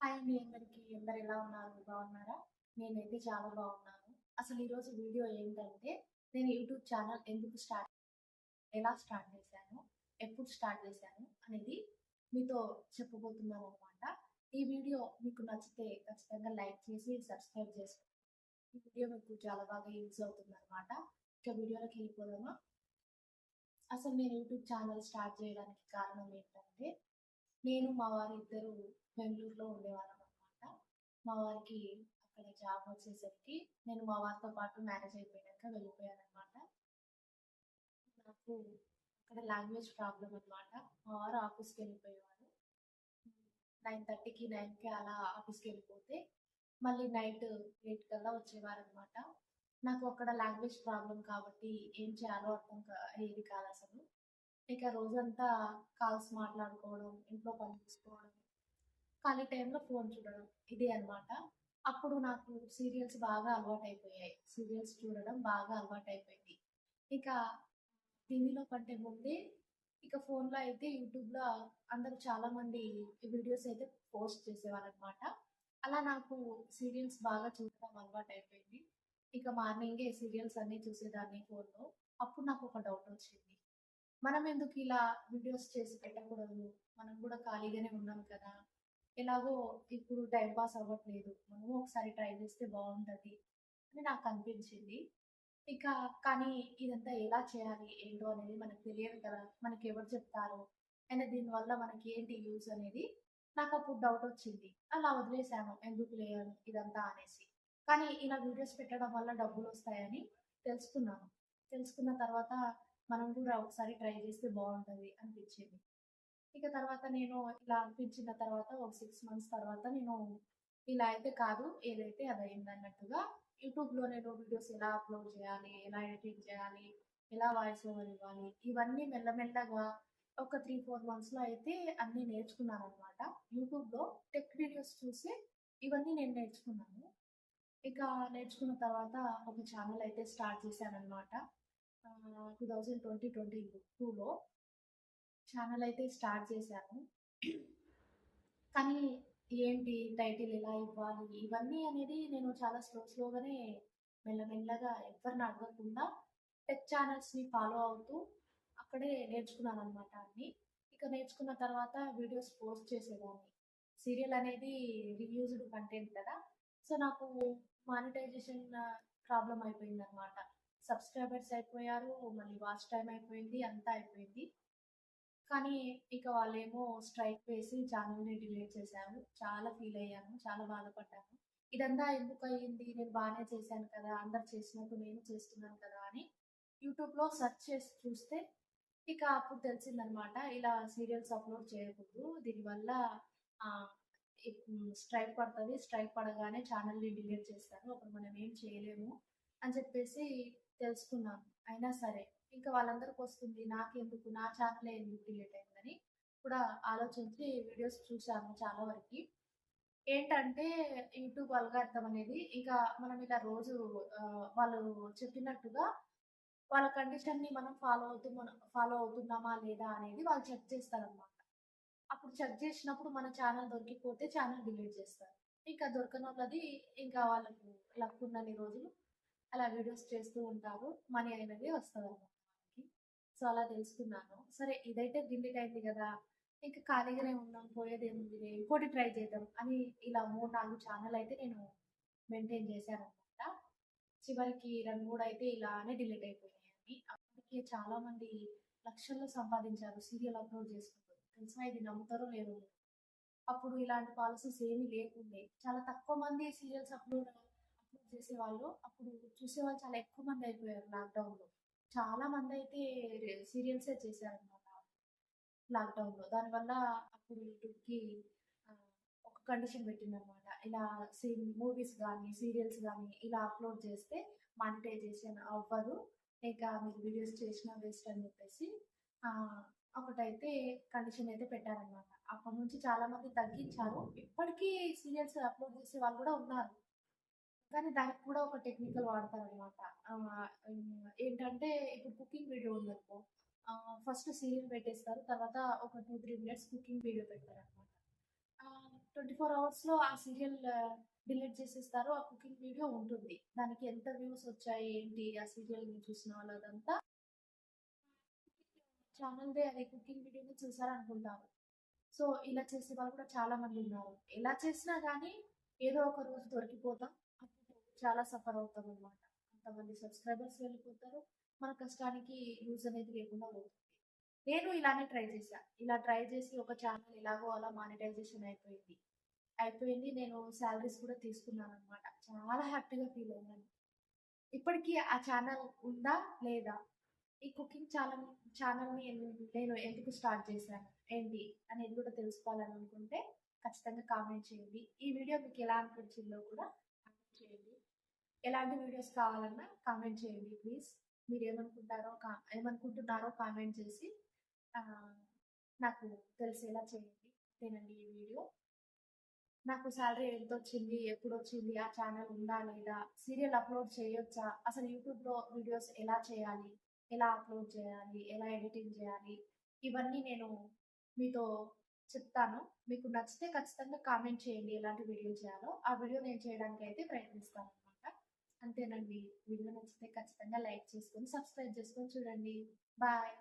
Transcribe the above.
Hi అండి అందరికీ. అందరు ఎలా ఉన్నారు? బాగున్నారా? నేనైతే చాలా బాగున్నాను. అసలు ఈరోజు వీడియో ఏంటంటే నేను యూట్యూబ్ ఛానల్ ఎందుకు స్టార్ట్ ఎలా స్టార్ట్ చేశాను ఎప్పుడు స్టార్ట్ చేశాను అనేది మీతో చెప్పబోతున్నాను అనమాట ఈ వీడియో మీకు నచ్చితే ఖచ్చితంగా లైక్ చేసి సబ్స్క్రైబ్ చేసుకోండి ఈ వీడియో మీకు చాలా బాగా యూజ్ అవుతుంది అనమాట ఇక వీడియోలోకి వెళ్ళిపోదామా? అసలు నేను యూట్యూబ్ ఛానల్ స్టార్ట్ చేయడానికి కారణం ఏంటంటే నేను మా వారు ఇద్దరు బెంగళూరులో ఉండేవాళ్ళం అనమాట మా వారికి అక్కడ జాబ్ వచ్చేసరికి నేను మా వారితో పాటు మ్యారేజ్ అయిపోయాక వెళ్ళిపోయాను అనమాట నాకు అక్కడ లాంగ్వేజ్ ప్రాబ్లం అనమాట మా వారు ఆఫీస్కి వెళ్ళిపోయేవారు. నైన్ థర్టీకి నైన్కి అలా ఆఫీస్కి వెళ్ళిపోతే మళ్ళీ నైట్ ఎయిట్ కల్లా వచ్చేవారు అనమాట నాకు అక్కడ లాంగ్వేజ్ ప్రాబ్లం కాబట్టి ఏం చేయాలో అర్థం కా అయ్యేది కాదు అసలు. ఇక రోజంతా కాల్స్ మాట్లాడుకోవడం ఇంట్లో పని చూసుకోవడం ఖాళీ టైంలో ఫోన్ చూడడం ఇదే అనమాట అప్పుడు నాకు సీరియల్స్ బాగా అలవాటు అయిపోయాయి సీరియల్స్ చూడడం బాగా అలవాటు అయిపోయింది ఇక టీవీలో కంటే ముందే ఇక ఫోన్లో అయితే యూట్యూబ్లో అందరూ చాలామంది వీడియోస్ అయితే పోస్ట్ చేసేవారనమాట అలా నాకు సీరియల్స్ బాగా చూడడం అలవాటు అయిపోయింది ఇక మార్నింగే సీరియల్స్ అన్నీ చూసేదాన్ని ఫోన్లో. అప్పుడు నాకు ఒక డౌట్ వచ్చింది. మనం ఎందుకు ఇలా వీడియోస్ చేసి పెట్టకూడదు? మనం కూడా ఖాళీగానే ఉన్నాం కదా. ఎలాగో ఇప్పుడు టైం పాస్ అవ్వట్లేదు. మనము ఒకసారి ట్రై చేస్తే బాగుంటుంది అని నాకు అనిపించింది. ఇక కానీ ఇదంతా ఎలా చేయాలి? ఏంటో అనేది మనకు తెలియదు కదా. మనకి ఎవరు చెప్తారు? అండ్ దీనివల్ల మనకి ఏంటి యూజ్ అనేది నాకు అప్పుడు డౌట్ వచ్చింది. అలా వదిలేశాను. ఎందుకు లేను ఇదంతా అనేసి. కానీ ఇలా వీడియోస్ పెట్టడం వల్ల డబ్బులు వస్తాయని తెలుసుకున్నాను. తెలుసుకున్న తర్వాత మనం కూడా ఒకసారి ట్రై చేస్తే బాగుంటుంది అనిపించింది. ఇక తర్వాత నేను ఇలా అనిపించిన తర్వాత ఒక సిక్స్ మంత్స్ తర్వాత నేను ఇలా అయితే కాదు ఏదైతే అది అయింది అన్నట్టుగా యూట్యూబ్లో నేను వీడియోస్ ఎలా అప్లోడ్ చేయాలి ఎలా ఎడిటింగ్ చేయాలి ఎలా వాయిస్ ఓవర్ ఇవ్వాలి ఇవన్నీ మెల్లమెల్లగా ఒక త్రీ ఫోర్ మంత్స్లో అయితే అన్నీ నేర్చుకున్నాను అనమాట యూట్యూబ్లో టెక్ వీడియోస్ చూసి ఇవన్నీ నేను నేర్చుకున్నాను. ఇక నేర్చుకున్న తర్వాత ఒక ఛానల్ అయితే స్టార్ట్ చేశాను అనమాట టూ థౌజండ్ ట్వంటీ ట్వంటీ టూలో ఛానల్ అయితే స్టార్ట్ చేశాను. కానీ ఏంటి టైటిల్ ఎలా ఇవ్వాలి? ఇవన్నీ అనేది నేను చాలా స్లో స్లోగానే మెల్లమెల్లగా ఎవరిని అడగకుండా టెక్ ఛానల్స్ని ఫాలో అవుతూ అక్కడే నేర్చుకున్నాను అనమాట అన్ని. ఇక నేర్చుకున్న తర్వాత వీడియోస్ పోస్ట్ చేసేదాన్ని. సీరియల్ అనేది రీయూజ్డ్ కంటెంట్ కదా. సో నాకు మానిటైజేషన్ ప్రాబ్లం అయిపోయింది అనమాట సబ్స్క్రైబర్స్ అయిపోయారు మళ్ళీ వాచ్ టైం అయిపోయింది అంతా అయిపోయింది. కానీ ఇక వాళ్ళేమో స్ట్రైక్ వేసి ఛానల్ని డిలీట్ చేశారు. చాలా ఫీల్ అయ్యాను చాలా బాధపడ్డాను. ఇదంతా ఎందుకు అయ్యింది? నేను బాగానే చేశాను కదా అందరు చేసినట్టు నేను చేస్తున్నాను కదా అని యూట్యూబ్లో సెర్చ్ చేసి చూస్తే ఇక అప్పుడు తెలిసిందనమాట ఇలా సీరియల్స్ అప్లోడ్ చేయకూడదు దీనివల్ల స్ట్రైక్ పడుతుంది స్ట్రైక్ పడగానే ఛానల్ని డిలీట్ చేస్తారు అప్పుడు మనం ఏం చేయలేము అని చెప్పేసి తెలుసుకున్నాను. అయినా సరే ఇంకా వాళ్ళందరికి వస్తుంది నాకెందుకు నా ఛానలే ఎందుకు డిలీట్ అయిందని కూడా ఆలోచించి వీడియోస్ చూశాను చాలా వరకు. ఏంటంటే యూట్యూబ్ అల్గార్థం అనేది ఇంకా మనం ఇలా రోజు వాళ్ళు చెప్పినట్టుగా వాళ్ళ కండిషన్ని మనం ఫాలో అవుతూ మనం ఫాలో అవుతున్నామా లేదా అనేది వాళ్ళు చెక్ చేస్తారనమాట అప్పుడు చెక్ చేసినప్పుడు మన ఛానల్ దొరికిపోతే ఛానల్ డిలీట్ చేస్తారు. ఇంకా దొరకని ఇంకా వాళ్ళకు లక్ ఉన్నన్ని రోజులు అలా వీడియోస్ చేస్తూ ఉంటారు. మనీ అనేది వస్తుంది అనమాట మనకి. సో అలా తెలుసుకున్నాను. సరే ఇదైతే డిలీట్ అయింది కదా ఇంకా ఖాళీగానే ఉన్నాం పోయేది ఏముంది ఇంకోటి ట్రై చేద్దాం అని ఇలా మూడు నాలుగు ఛానల్ అయితే నేను మెయింటైన్ చేశాను అనమాట చివరికి రెండు మూడు అయితే ఇలానే డిలీట్ అయిపోయాయి అప్పటికే చాలా మంది లక్షల్లో సంపాదించారు సీరియల్ అప్లోడ్ చేసుకుంటారు తెలుసా? ఇది నమ్ముతారో లేదో. అప్పుడు ఇలాంటి పాలసీస్ ఏమీ లేకుండే. చాలా తక్కువ మంది సీరియల్స్ అప్లోడ్ అప్లోడ్ చేసేవాళ్ళు. అప్పుడు చూసేవాళ్ళు చాలా ఎక్కువ మంది అయిపోయారు లాక్డౌన్లో చాలా మంది అయితే సీరియల్సే చేశారనమాట లాక్డౌన్లో దానివల్ల అప్పుడు యూట్యూబ్కి ఒక కండిషన్ పెట్టిందనమాట ఇలా సీ మూవీస్ కానీ సీరియల్స్ కానీ ఇలా అప్లోడ్ చేస్తే మానిటైజేషన్ అవ్వదు. ఇక మీరు వీడియోస్ చేసిన వేస్ట్ అని చెప్పేసి ఒకటైతే కండిషన్ అయితే పెట్టారనమాట అప్పటి నుంచి చాలా మంది తగ్గించారు. ఇప్పటికీ సీరియల్స్ అప్లోడ్ చేసే వాళ్ళు కూడా ఉన్నారు. కానీ దానికి కూడా ఒక టెక్నికల్ వాడతారు అనమాట ఏంటంటే ఇప్పుడు కుకింగ్ వీడియో ఉందనుకో ఫస్ట్ సీరియల్ పెట్టేస్తారు తర్వాత ఒక two three minutes cooking video పెడతారు అనమాట ట్వంటీ ఫోర్ అవర్స్లో ఆ సీరియల్ డిలీట్ చేసేస్తారు ఆ కుకింగ్ వీడియో ఉంటుంది. దానికి ఎంత వ్యూస్ వచ్చాయి ఏంటి ఆ సీరియల్ని చూసిన వాళ్ళు అదంతా ఛానల్దే అదే కుకింగ్ వీడియోని చూసారనుకుంటారు. సో ఇలా చేసే వాళ్ళు కూడా చాలా మంది ఉన్నారు. ఎలా చేసినా కానీ ఏదో ఒక రోజు దొరికిపోతాం. చాలా సఫర్ అవుతాం అనమాట కొంతమంది సబ్స్క్రైబర్స్ వెళ్ళిపోతారు. మన కష్టానికి యూజ్ అనేది లేకుండా పోతుంది. నేను ఇలానే ట్రై చేశా. ఇలా ట్రై చేసి ఒక ఛానల్ ఎలాగో అలా మానిటైజేషన్ అయిపోయింది. అయిపోయింది. నేను శాలరీస్ కూడా తీసుకున్నాను అనమాట చాలా హ్యాపీగా ఫీల్ అయ్యాను. ఇప్పటికీ ఆ ఛానల్ ఉందా? లేదా? ఈ కుకింగ్ ఛానల్ ఛానల్ని నేను ఎందుకు స్టార్ట్ చేశాను? ఏంటి? అనేది కూడా తెలుసుకోవాలని అనుకుంటే ఖచ్చితంగా కామెంట్ చేయండి. ఈ వీడియో మీకు ఎలా అనిపించిందో కూడా చేయండి. ఎలాంటి వీడియోస్ కావాలన్నా కామెంట్ చేయండి ప్లీజ్ మీరు ఏమనుకుంటారో కా ఏమనుకుంటున్నారో కామెంట్ చేసి నాకు తెలిసేలా చేయండి. తినండి ఈ వీడియో. నాకు శాలరీ ఎంత వచ్చింది ఎప్పుడు వచ్చింది ఆ ఛానల్ ఉందా లేదా సీరియల్ అప్లోడ్ చేయొచ్చా అసలు యూట్యూబ్లో వీడియోస్ ఎలా చేయాలి ఎలా అప్లోడ్ చేయాలి ఎలా ఎడిటింగ్ చేయాలి ఇవన్నీ నేను మీతో చెప్తాను. మీకు నచ్చితే ఖచ్చితంగా కామెంట్ చేయండి ఎలాంటి వీడియో చేయాలో. ఆ వీడియో నేను చేయడానికి అయితే ప్రయత్నిస్తాను అనమాట అంతేనండి. వీడియో నచ్చితే ఖచ్చితంగా లైక్ చేసుకొని సబ్స్క్రైబ్ చేసుకొని చూడండి. బాయ్.